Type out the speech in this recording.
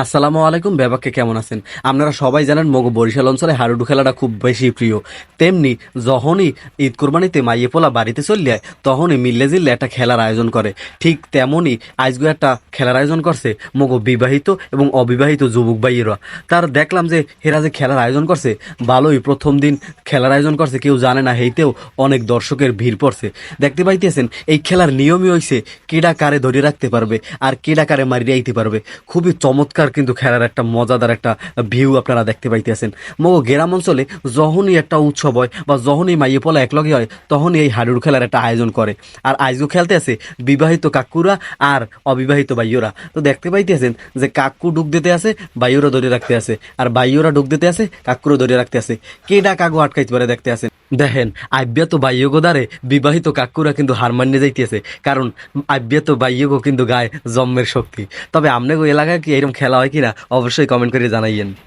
আসসালামু আলাইকুম ব্যাপাকে কেমন আছেন? আপনারা সবাই জানেন মগো বরিশাল অঞ্চলে হাডুডু খেলাটা খুব বেশি প্রিয়। তেমনি যখনই ঈদ কোরবানিতে মাইয়ে পোলা বাড়িতে চলে যায় তখনই মিল্লে জিল্লে একটা খেলার আয়োজন করে। ঠিক তেমনই আজকে একটা খেলার আয়োজন করছে মগো বিবাহিত এবং অবিবাহিত যুবক ভাইয়েরা। তার দেখলাম যে হেরা যে খেলার আয়োজন করছে, ভালোই প্রথম দিন খেলার আয়োজন করছে, কেউ জানে না, হেইতেও অনেক দর্শকের ভিড় পড়ছে। দেখতে পাইতেছেন, এই খেলার নিয়মই হইছে, কেডা কারে ধরে রাখতে পারবে আর কেডা কারে মারিয়ে আইতে পারবে। খুবই চমৎকার কিন্তু খেলার একটা মজাদার একটা ভিউ আপনারা দেখতে পাইতেছেন। মগো গ্রাম অঞ্চলে যখনই একটা উৎসব হয় বা যখনই মাইয়ে পলা একলগে হয়, তখনই এই হাডুর খেলার একটা আয়োজন করে। আর আজও খেলতে আছে, বিবাহিত কাকুরা আর অবিবাহিত বাইয়রা তো দেখতে পাইতেছেন যে কাকু ডুক দিতে আছে বাইয়রা ধরে রাখতে আছে। আর বাইয়রা ডুক দিতে আছে কাকুরও ধরে রাখতে আছে। কেডা কাকু আটকাইতে পারে দেখতে আছে দেখেন আব্যাত তো বাইয়গোদারে বিবাহিত কাকুরা কিন্তু হার মানিয়ে যাইতেছে, কারণ আব্যাত তো কিন্তু গায়ে জন্মের শক্তি। তবে আপনাকে এলাকায় কি এরকম খেলা হয় কিনা, অবশ্যই কমেন্ট করে জানাইয়েন।